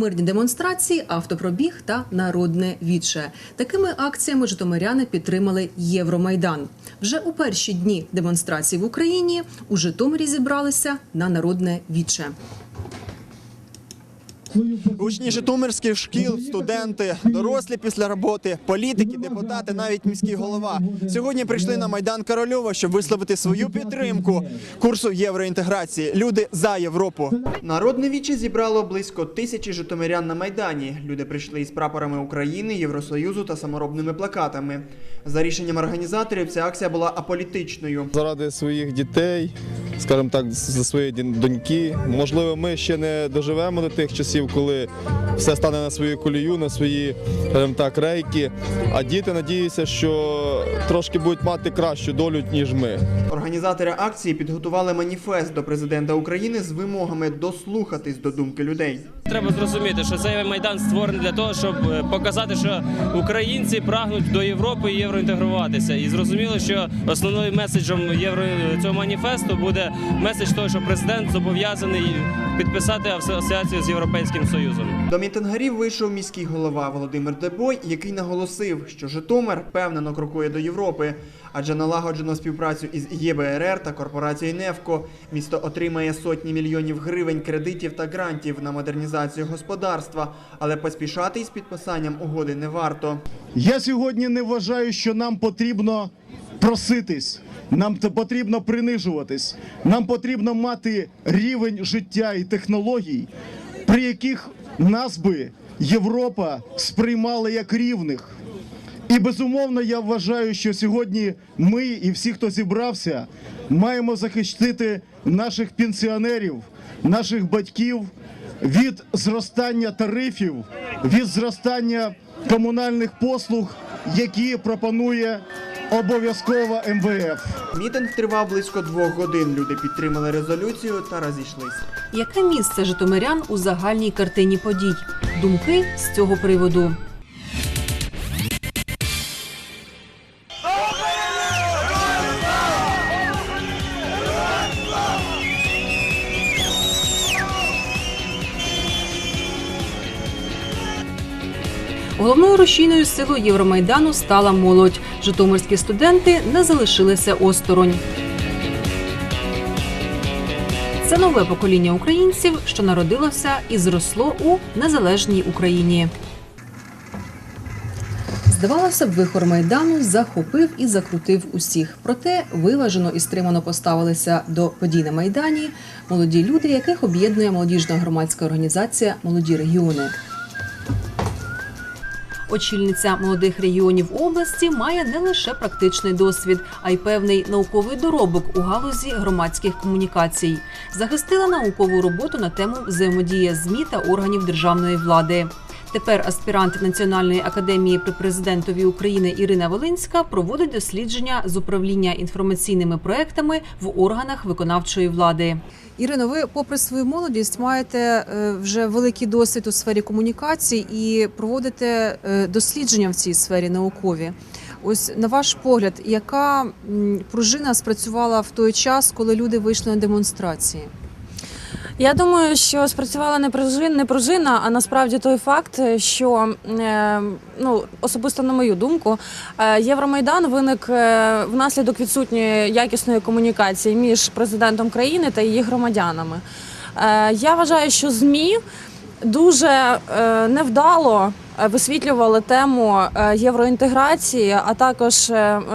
мирні демонстрації, автопробіг та народне віче. Такими акціями житомиряни підтримали Євромайдан. Вже у перші дні демонстрації в Україні у Житомирі зібралися на народне віче. Учні житомирських шкіл, студенти, дорослі після роботи, політики, депутати, навіть міський голова сьогодні прийшли на майдан Корольова, щоб висловити свою підтримку курсу євроінтеграції. Люди за Європу. Народне віче зібрало близько тисячі житомирян на майдані. Люди прийшли із прапорами України, Євросоюзу та саморобними плакатами. За рішенням організаторів, ця акція була аполітичною. заради своїх дітей, скажімо так, за свої доньки. Можливо, ми ще не доживемо до тих часів, коли все стане на свою колію, на свої так, рейки. А діти надіються, що трошки будуть мати кращу долю, ніж ми. Організатори акції підготували маніфест до президента України з вимогами дослухатись до думки людей. Треба зрозуміти, що цей майдан створений для того, щоб е, показати, що українці прагнуть до Європи і євроінтегруватися. І зрозуміло, що основним меседжем євро цього маніфесту буде меседж того, що президент зобов'язаний підписати асоціацію з європейським союзом. До мітингарів вийшов міський голова Володимир Дебой, який наголосив, що Житомир впевнено крокує до Європи, адже налагоджено співпрацю із ЄБРР та корпорацією Невко. Місто отримає сотні мільйонів гривень кредитів та грантів на модернізацію господарства, але поспішати із підписанням угоди не варто. Я сьогодні не вважаю, що нам потрібно проситись, нам потрібно принижуватись, нам потрібно мати рівень життя і технологій, при яких нас би Європа сприймала як рівних. І безумовно, я вважаю, що сьогодні ми і всі, хто зібрався, маємо захистити наших пенсіонерів, наших батьків від зростання тарифів, від зростання комунальних послуг, які пропонує обов'язково МВФ. Мітинг тривав близько двох годин. Люди підтримали резолюцію та розійшлись. Яке місце житомирян у загальній картині подій? Думки з цього приводу. Головною рушійною силою Євромайдану стала молодь. Житомирські студенти не залишилися осторонь. Це нове покоління українців, що народилося і зросло у незалежній Україні. Здавалося б, вихор майдану захопив і закрутив усіх. Проте виважено і стримано поставилися до подій на майдані молоді люди, яких об'єднує молодіжна громадська організація Молоді регіони. Очільниця молодих регіонів області має не лише практичний досвід, а й певний науковий доробок у галузі громадських комунікацій. Захистила наукову роботу на тему взаємодія ЗМІ та органів державної влади. Тепер аспірант Національної академії при президентові України Ірина Волинська проводить дослідження з управління інформаційними проектами в органах виконавчої влади. Ірино, ви, попри свою молодість, маєте е, вже великий досвід у сфері комунікацій і проводите е, дослідження в цій сфері наукові. Ось на ваш погляд, яка пружина спрацювала в той час, коли люди вийшли на демонстрації? Я думаю, що спрацювала не пружина, не пружина, а насправді той факт, що е, ну особисто на мою думку, е, Євромайдан виник е, внаслідок відсутньої якісної комунікації між президентом країни та її громадянами. Я вважаю, що змі дуже невдало висвітлювали тему євроінтеграції, а також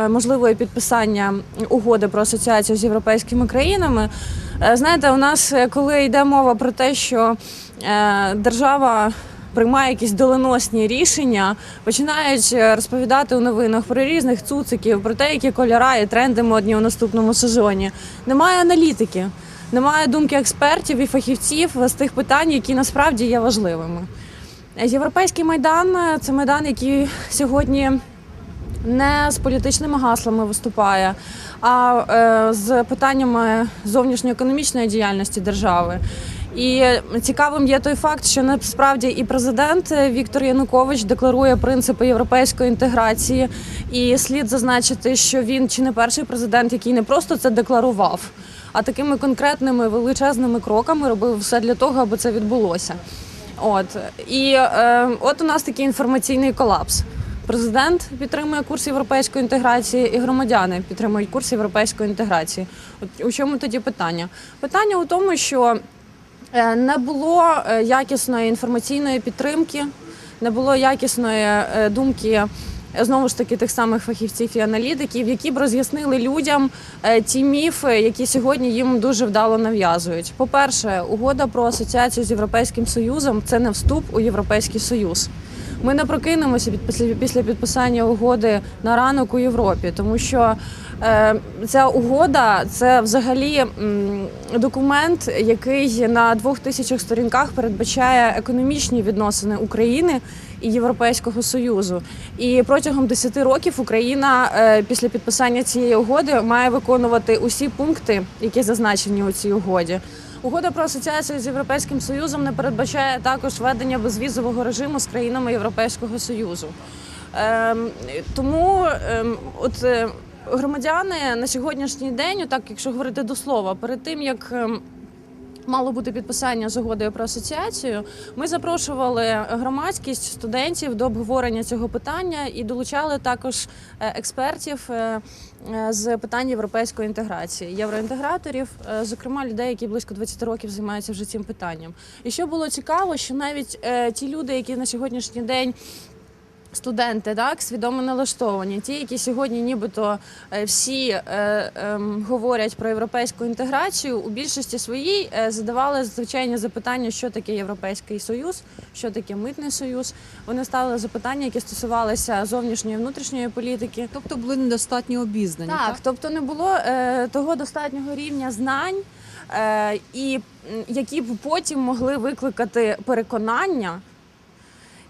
можливої підписання угоди про асоціацію з європейськими країнами. Е, Знаєте, у нас, е, коли йде мова про те, що е, держава приймає якісь доленосні рішення, починають розповідати у новинах про різних цуциків, про те, які кольора і тренди модні у наступному сезоні. Немає аналітики, немає думки експертів і фахівців з тих питань, які насправді є важливими. Європейський майдан це майдан, який сьогодні не з політичними гаслами виступає, а е, з питаннями зовнішньоекономічної діяльності держави. І цікавим є той факт, що насправді і президент Віктор Янукович декларує принципи європейської інтеграції, і слід зазначити, що він чи не перший президент, який не просто це декларував, а такими конкретними величезними кроками робив все для того, аби це відбулося. От і е, от у нас такий інформаційний колапс. Президент підтримує курс європейської інтеграції, і громадяни підтримують курс європейської інтеграції. От у чому тоді питання? Питання у тому, що е, не було е, якісної інформаційної підтримки, не було якісної е, думки. Знову ж таки, тих самих фахівців і аналітиків, які б роз'яснили людям ті міфи, які сьогодні їм дуже вдало нав'язують. По-перше, угода про асоціацію з Європейським Союзом це не вступ у Європейський Союз. Ми не прокинемося під- після, після підписання угоди на ранок у Європі, тому що е, ця угода це взагалі документ, який на двох тисячах сторінках передбачає економічні відносини України і Європейського Союзу. І протягом 10 років Україна е, після підписання цієї угоди має виконувати усі пункти, які зазначені у цій угоді. Угода про асоціацію з Європейським Союзом не передбачає також введення безвізового режиму з країнами Європейського Союзу. Ем, тому ем, от е, громадяни на сьогоднішній день, так якщо говорити до слова, перед тим як ем, Мало бути підписання з угодою про асоціацію. Ми запрошували громадськість студентів до обговорення цього питання і долучали також е, експертів е, е, з питань європейської інтеграції, євроінтеграторів, зокрема людей, які близько 20 років займаються вже цим питанням. І що було цікаво, що навіть ті люди, які на сьогоднішній день студенти, так свідомо налаштовані. Ті, які сьогодні, нібито е, всі е, ем, говорять про європейську інтеграцію, у більшості своїй е, задавали звичайні запитання, що таке європейський союз, що таке митний союз. Вони ставили запитання, які стосувалися зовнішньої і внутрішньої політики. Тобто були недостатньо обізнані. Так, тобто не було е, того достатнього рівня знань, е, і які б потім могли викликати переконання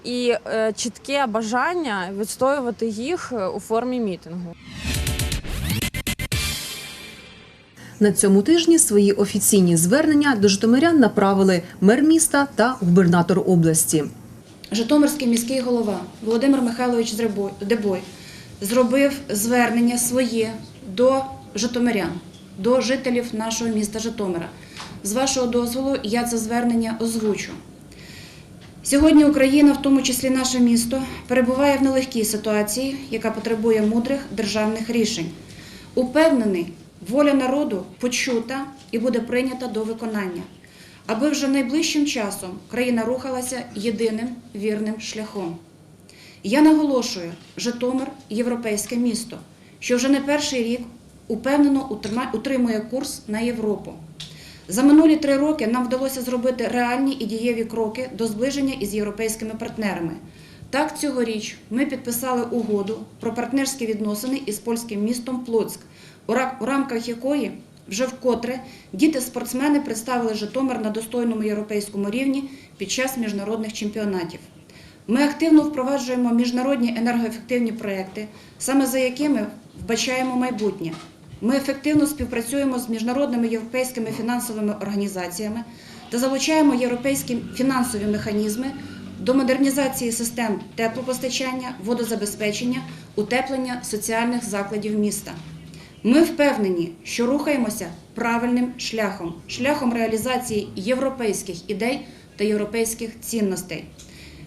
і е, чітке бажання відстоювати їх е, у формі мітингу. На цьому тижні свої офіційні звернення до житомирян направили мер міста та губернатор області. Житомирський міський голова Володимир Михайлович Дебой зробив звернення своє до житомирян, до жителів нашого міста Житомира. З вашого дозволу я це звернення озвучу. Сьогодні Україна, в тому числі наше місто, перебуває в нелегкій ситуації, яка потребує мудрих державних рішень. Упевнений, воля народу почута і буде прийнята до виконання, аби вже найближчим часом країна рухалася єдиним вірним шляхом. Я наголошую, Житомир європейське місто, що вже не перший рік упевнено утримує курс на Європу. За минулі три роки нам вдалося зробити реальні і дієві кроки до зближення із європейськими партнерами. Так, цьогоріч ми підписали угоду про партнерські відносини із польським містом Плоцьк, у рамках якої вже вкотре діти-спортсмени представили Житомир на достойному європейському рівні під час міжнародних чемпіонатів. Ми активно впроваджуємо міжнародні енергоефективні проекти, саме за якими вбачаємо майбутнє. Ми ефективно співпрацюємо з міжнародними європейськими фінансовими організаціями та залучаємо європейські фінансові механізми до модернізації систем теплопостачання, водозабезпечення, утеплення соціальних закладів міста. Ми впевнені, що рухаємося правильним шляхом, шляхом реалізації європейських ідей та європейських цінностей.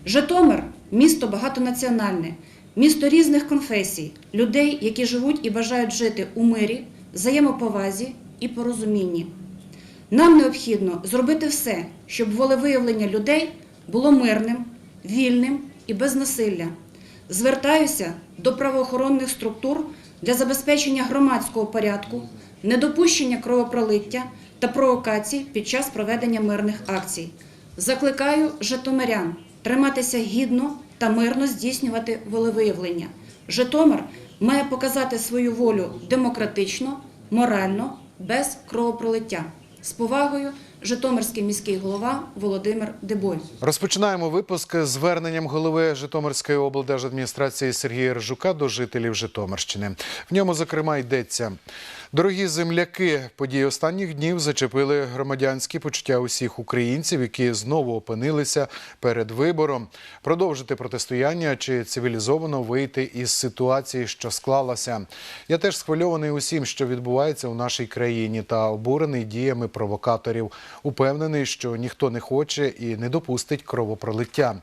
Житомир місто багатонаціональне, місто різних конфесій, людей, які живуть і бажають жити у мирі, взаємоповазі і порозумінні. Нам необхідно зробити все, щоб волевиявлення людей було мирним, вільним і без насилля. Звертаюся до правоохоронних структур для забезпечення громадського порядку, недопущення кровопролиття та провокацій під час проведення мирних акцій. Закликаю житомирян триматися гідно та мирно здійснювати волевиявлення. Житомир має показати свою волю демократично, морально, без кровопролиття. З повагою, Житомирський міський голова Володимир Дебой. Розпочинаємо випуск з зверненням голови Житомирської облдержадміністрації Сергія Ржука до жителів Житомирщини. В ньому, зокрема, йдеться. Дорогі земляки, події останніх днів зачепили громадянські почуття усіх українців, які знову опинилися перед вибором продовжити протистояння чи цивілізовано вийти із ситуації, що склалася. Я теж схвильований усім, що відбувається у нашій країні, та обурений діями провокаторів. Упевнений, що ніхто не хоче і не допустить кровопролиття.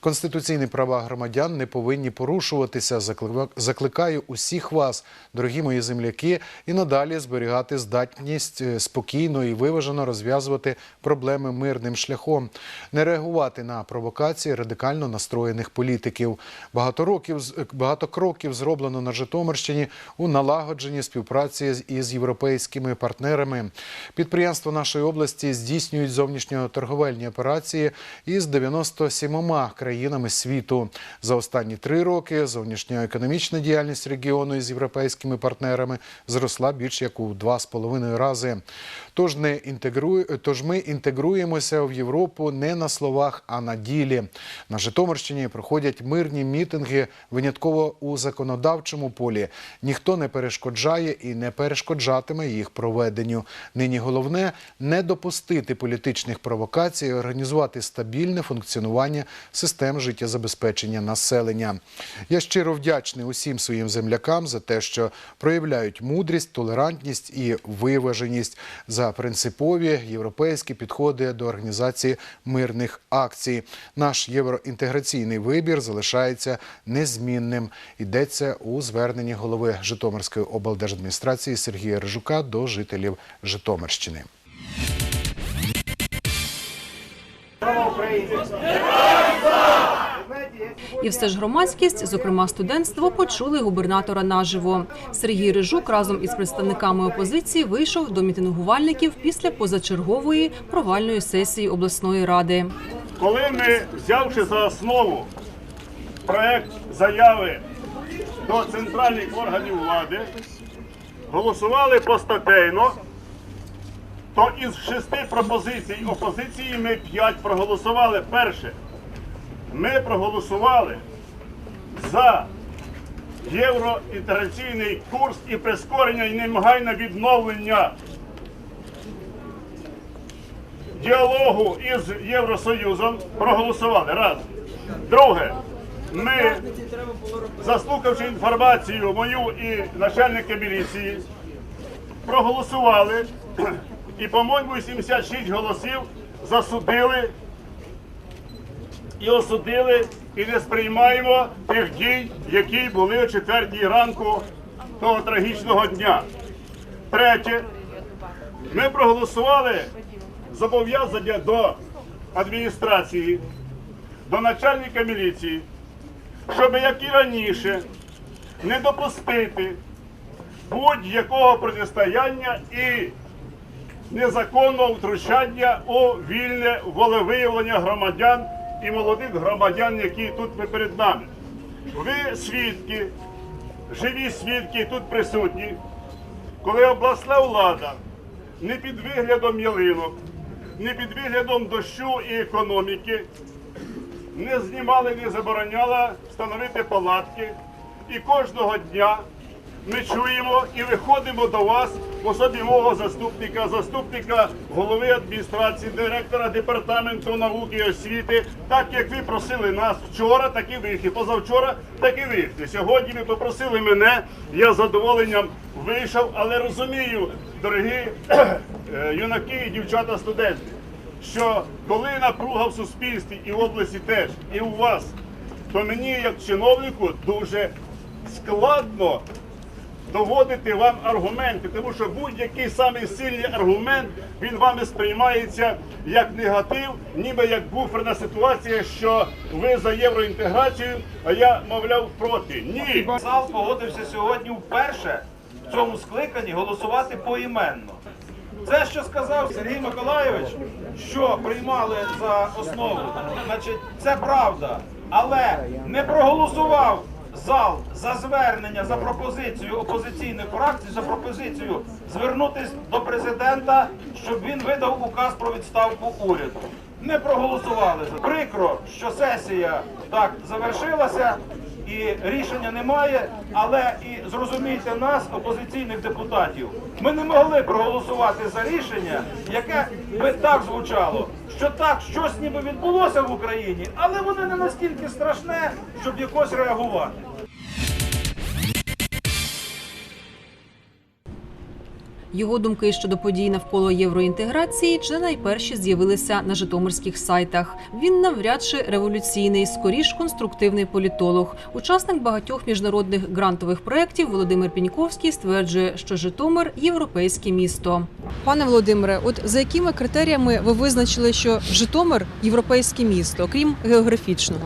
Конституційні права громадян не повинні порушуватися. Заклика- Закликаю усіх вас, дорогі мої земляки, і надалі зберігати здатність е, спокійно і виважено розв'язувати проблеми мирним шляхом, не реагувати на провокації радикально настроєних політиків. Багато років з- багато кроків зроблено на Житомирщині у налагодженні співпраці із європейськими партнерами. Підприємства нашої області здійснюють зовнішньоторговельні операції із 97 країнами світу. За останні три роки зовнішньоекономічна діяльність регіону із європейськими партнерами зросла більш як у два з половиною рази. Тож не інтегру... тож ми інтегруємося в Європу не на словах, а на ділі. На Житомирщині проходять мирні мітинги винятково у законодавчому полі. Ніхто не перешкоджає і не перешкоджатиме їх проведенню. Нині головне не допустити політичних провокацій, організувати стабільне функціонування систем життєзабезпечення населення. Я щиро вдячний усім своїм землякам за те, що проявляють мудрість, толерантність і виваженість за принципові європейські підходи до організації мирних акцій. Наш євроінтеграційний вибір залишається незмінним. Йдеться у зверненні голови Житомирської облдержадміністрації Сергія Рижука до жителів Житомирщини. І все ж громадськість, зокрема студентство, почули губернатора наживо. Сергій Рижук разом із представниками опозиції вийшов до мітингувальників після позачергової провальної сесії обласної ради. коли ми, взявши за основу проект заяви до центральних органів влади, голосували постатейно, то із шести пропозицій опозиції ми п'ять проголосували. Перше, ми проголосували за євроінтеграційний курс і прискорення і немагайне відновлення діалогу із Євросоюзом проголосували. Раз. Друге, ми, заслухавши інформацію мою і начальника міліції, проголосували і, по-моєму, 76 голосів засудили і осудили, і не сприймаємо тих дій, які були о четвертій ранку того трагічного дня. Третє, ми проголосували зобов'язання до адміністрації, до начальника міліції, щоб як і раніше не допустити будь-якого протистояння і незаконного втручання у вільне волевиявлення громадян і молодих громадян, які тут перед нами. Ви свідки, живі свідки тут присутні, коли обласна влада не під виглядом ялинок, не під виглядом дощу і економіки не знімали, не забороняла встановити палатки. І кожного дня ми чуємо і виходимо до вас в особі мого заступника, заступника голови адміністрації, директора департаменту науки і освіти, так як ви просили нас вчора, так і вийшли. Позавчора, так і вийшли. Сьогодні ви попросили мене, я з задоволенням вийшов, але розумію, дорогі е, юнаки і дівчата студенти, що коли напруга в суспільстві і в області теж, і у вас, то мені, як чиновнику, дуже складно доводити вам аргументи, тому що будь-який самий сильний аргумент він вами сприймається як негатив, ніби як буферна ситуація, що ви за євроінтеграцію, а я, мовляв, проти. Ні. Зал погодився сьогодні вперше в цьому скликанні голосувати поіменно. Це, що сказав Сергій Миколайович, що приймали за основу, значить, це правда. Але не проголосував зал за звернення, за пропозицію опозиційних фракцій, за пропозицію звернутися до президента, щоб він видав указ про відставку уряду. Не проголосували за прикро, що сесія так завершилася і рішення немає. Але і зрозумійте нас, опозиційних депутатів, ми не могли проголосувати за рішення, яке би так звучало, що так щось ніби відбулося в Україні, але воно не настільки страшне, щоб якось реагувати. Його думки щодо подій навколо євроінтеграції чи не найперші з'явилися на житомирських сайтах. Він навряд чи революційний, скоріш конструктивний політолог. Учасник багатьох міжнародних грантових проєктів Володимир Піньковський стверджує, що Житомир європейське місто. Пане Володимире, от за якими критеріями ви визначили, що Житомир європейське місто, окрім географічного?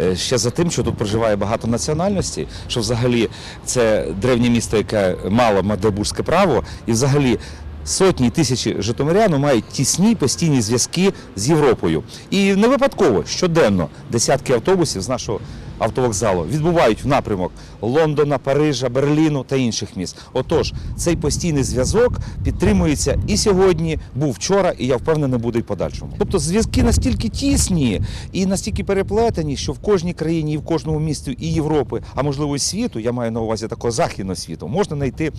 Е, ще за тим, що тут проживає багато національностей, що взагалі це древнє місто, яке мало магдебурзьке право, і взагалі. Сотні тисячі житомирян мають тісні постійні зв'язки з Європою. І не випадково щоденно десятки автобусів з нашого автовокзалу відбувають в напрямок Лондона, Парижа, Берліну та інших міст. Отож, цей постійний зв'язок підтримується і сьогодні, був вчора, і я впевнений, буде і подальшому. Тобто зв'язки настільки тісні і настільки переплетені, що в кожній країні і в кожному місті і Європи, а можливо і світу, я маю на увазі такого західного світу, можна знайти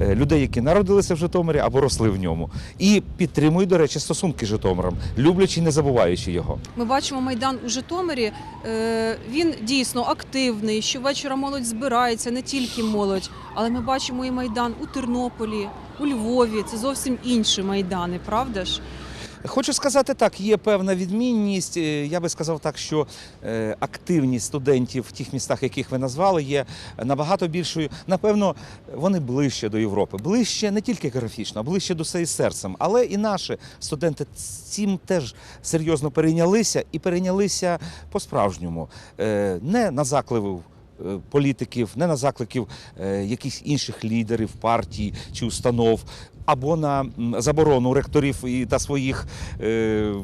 е, людей, які народилися в Житомирі або росли в ньому, і підтримують, до речі, стосунки з Житомиром, люблячи і не забуваючи його. Ми бачимо майдан у Житомирі. Е, Він дійсно активний. що вечора молодь збирається, не тільки молодь, але ми бачимо і майдан у Тернополі, у Львові. Це зовсім інші майдани, правда ж? Хочу сказати так, є певна відмінність. Е, Я би сказав так, що е, активність студентів в тих містах, яких ви назвали, є набагато більшою. Напевно, вони ближче до Європи, ближче не тільки географічно, а ближче до себе серцем. Але і наші студенти цим теж серйозно перейнялися і перейнялися по-справжньому, Е, не на закливу політиків, не на закликів е, якихось інших лідерів партій чи установ, або на заборону ректорів і та своїх. е,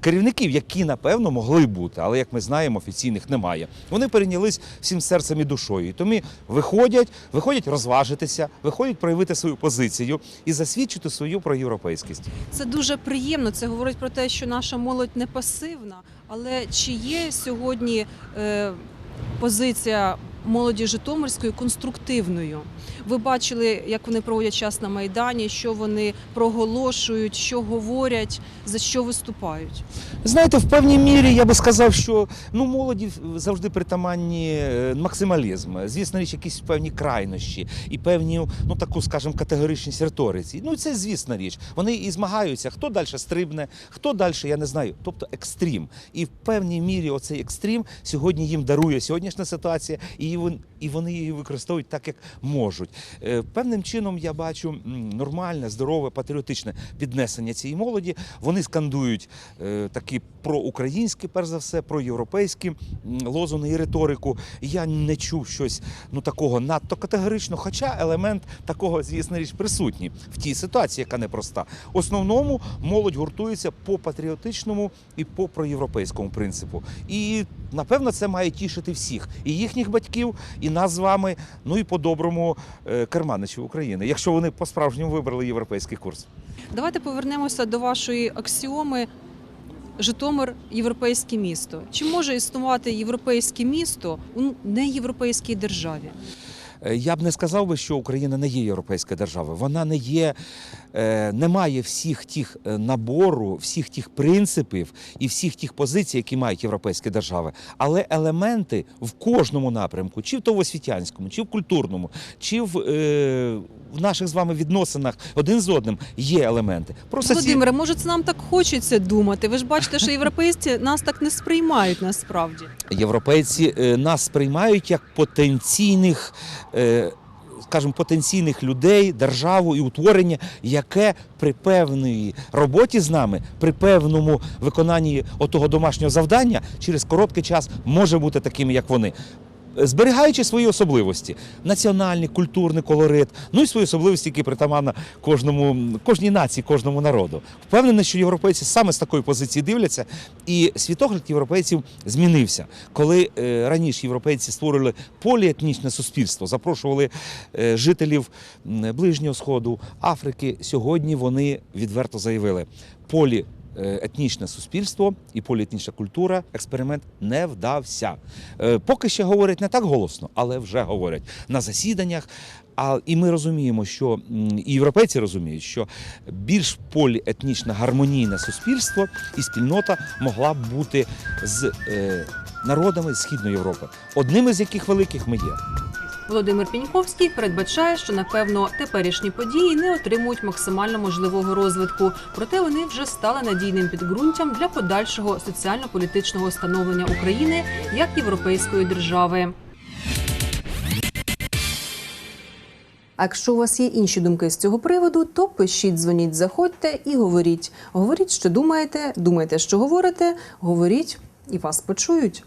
Керівників, які напевно могли бути, але як ми знаємо, офіційних немає. Вони перейнялись всім серцем і душою. І Тому виходять, виходять розважитися, виходять проявити свою позицію і засвідчити свою проєвропейськість. Це дуже приємно. Це говорить про те, що наша молодь не пасивна. Але чи є сьогодні е, позиція молоді Житомирської конструктивною? Ви бачили, як вони проводять час на майдані, що вони проголошують, що говорять, за що виступають? Знаєте, в певній мірі я би сказав, що ну молоді завжди притаманні е, максималізм. Звісно, річ, якісь певні крайнощі і певні, ну таку, скажімо, категоричність риториці. Ну це звісна річ. Вони і змагаються, хто далі стрибне, хто далі, я не знаю. Тобто екстрім. І в певній мірі оцей екстрім сьогодні їм дарує сьогоднішня ситуація, і і вони її використовують так, як можуть. Е, Певним чином я бачу нормальне, здорове, патріотичне піднесення цієї молоді. Вони скандують е, такі проукраїнські, перш за все, проєвропейські м, лозунги і риторику. Я не чув щось ну такого надто категорично, хоча елемент такого, звісно річ, присутній в тій ситуації, яка непроста. В основному молодь гуртується по патріотичному і по проєвропейському принципу. І напевно це має тішити всіх і їхніх батьків, і нас з вами, ну і по-доброму е, керманичів України, якщо вони по-справжньому вибрали європейський курс. Давайте повернемося до вашої аксіоми. Житомир європейське місто. Чи може існувати європейське місто у неєвропейській державі? Е, Я б не сказав би, що Україна не є європейська держава. Вона не є, е, не має всіх тих е, набору, всіх тих принципів і всіх тих позицій, які мають європейські держави. Але елементи в кожному напрямку, чи в то в освітянському, чи в культурному, чи в, е, в наших з вами відносинах один з одним є елементи. Просто ці- може, це нам так хочеться думати. Ви ж бачите, що європейці нас так не сприймають насправді. європейці нас сприймають як потенційних. Е, Скажімо, потенційних людей, державу і утворення, яке при певній роботі з нами, при певному виконанні отого домашнього завдання, через короткий час може бути таким, як вони. Зберігаючи свої особливості, національний, культурний колорит, ну і свої особливості, які притаманна кожному, кожній нації, кожному народу. Впевнений, що європейці саме з такої позиції дивляться, і світогляд європейців змінився. Коли е, раніше європейці створили поліетнічне суспільство, запрошували е, жителів Ближнього Сходу, Африки, сьогодні вони відверто заявили, полі етнічне суспільство і поліетнічна культура експеримент не вдався. Е, Поки ще говорять не так голосно, але вже говорять на засіданнях. А і ми розуміємо, що і європейці розуміють, що більш поліетнічне гармонійне суспільство і спільнота могла б бути з е, народами Східної Європи, одним із яких великих ми є. Володимир Піньковський передбачає, що напевно теперішні події не отримують максимально можливого розвитку, проте вони вже стали надійним підґрунтям для подальшого соціально-політичного становлення України як європейської держави. А якщо у вас є інші думки з цього приводу, то пишіть, дзвоніть, заходьте і говоріть. Говоріть, що думаєте, думайте, що говорите, говоріть і вас почують.